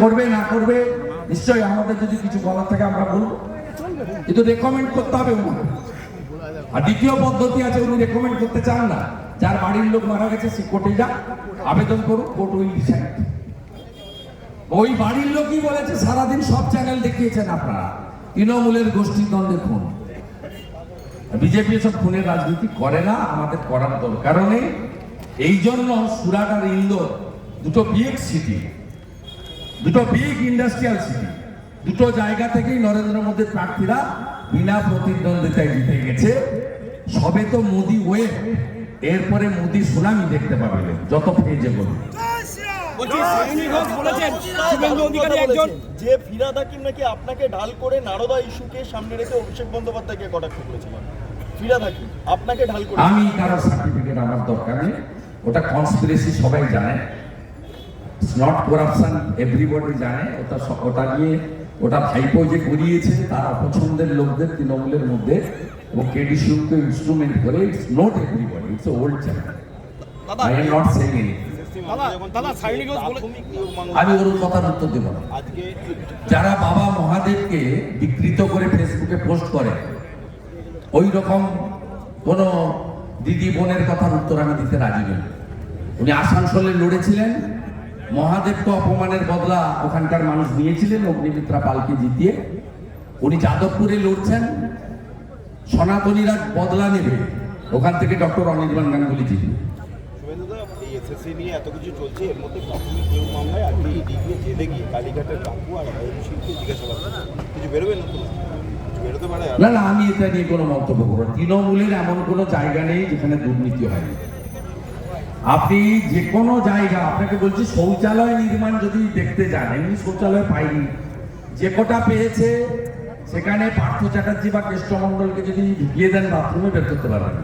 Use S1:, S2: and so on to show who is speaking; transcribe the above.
S1: করবে, না করবে, নিশ্চয়ই আমাদের যদি কিছু বলার থাকে আমরা বলব। কিন্তু রেকমেন্ড করতে হবে ওনাকে। আর দ্বিতীয় পদ্ধতি আছে, উনি রেকমেন্ড করতে চান না। যার বাড়ির লোক মারা গেছে, সে কোর্টে যা আবেদন করুক, কোর্ট উইল ডিসাইড ওই বাড়ির লোকই বলেছে, সারাদিন সব চ্যানেল দেখিয়েছেন আপনারা। তৃণমূলের গোষ্ঠীদ্বন্দ্বে খুন। বিজেপি এসব খুনের রাজনীতি করে না, আমাদের করার দরকার নেই। এই জন্য সুরাট আর ইন্দোর দুটো বিগ সিটি দুটো বিগ ইন্ডাস্ট্রিয়াল সিটি দুটো জায়গা থেকেই নরেন্দ্র মোদীর প্রার্থীরা বিনা প্রতিদ্বন্দ্বিতায় জিতে গেছে। সবে তো মোদি ওয়ে এরপরে মোদি সুনামি দেখতে পাবেন যত ফেজে বলুন।
S2: যে ফিরাদ হাকিম নাকি আপনাকে ঢাল করে নারদা ইস্যুকে সামনে রেখে অভিষেক বন্দ্যোপাধ্যায়কে কটাক্ষ করেছিলেন ফিরাদ হাকিম আপনাকে ঢাল করে
S1: আমি কারও সার্টিফিকেট আমার দরকার নেই। ওটা কনস্পিরেসি সবাই জানে। নট করাপশন এভরিবডি জানে ওটা ওটা নিয়ে ওটা ভাইপো যে করিয়েছে তার অপছন্দের লোকদের তৃণমূলের মধ্যে এবং কেডি শিবকে ইনস্ট্রুমেন্ট করে it's not everybody it's old channel I am not saying any
S3: দাদা দাদা সায়নী ঘোষ বলে
S2: প্রাথমিক নিয়োগ মামলা
S1: আমি ওর কথার উত্তর দেবো না।
S2: আজকে
S1: যারা বাবা মহাদেবকে বিকৃত করে ফেসবুকে পোস্ট করে ওই রকম কোন দিদি বোনের কথার উত্তর আমি দিতে রাজি নই। উনি আসানসোলে লড়েছিলেন মহাদেবকে অপমানের বদলা ওখানকার মানুষ নিয়েছিলেন অগ্নিমিত্রা পালকে জিতিয়ে। উনি যাদবপুরে লড়ছেন। সনাতনীরা বদলা নেবে। ওখান থেকে ডক্টর অনির্বাণ গাঙ্গুলি জিতবে।
S2: এসএসসি নিয়ে এত কিছু চলছে এর মধ্যে প্রাথমিক মামলায় ইডি গিয়ে জেলে গিয়ে কালীঘাটের কাকু আর শিল্পী জিজ্ঞাসাবাদ করছে। কিছু বেরোবে না
S1: না না আমি এটা নিয়ে কোনো মন্তব্য করব তৃণমূলের এমন কোনো জায়গা নেই যেখানে দুর্নীতি হয় আপনি যে কোনো জায়গা, আপনাকে বলছি শৌচালয় নির্মাণ যদি দেখতে যান, এমনি শৌচালয় পাইনি, যে কটা পেয়েছে, সেখানে পার্থ চ্যাটার্জি বা কেষ্টমণ্ডলকে যদি ঢুকিয়ে দেন, বাথরুমে বের করতে পারবেন।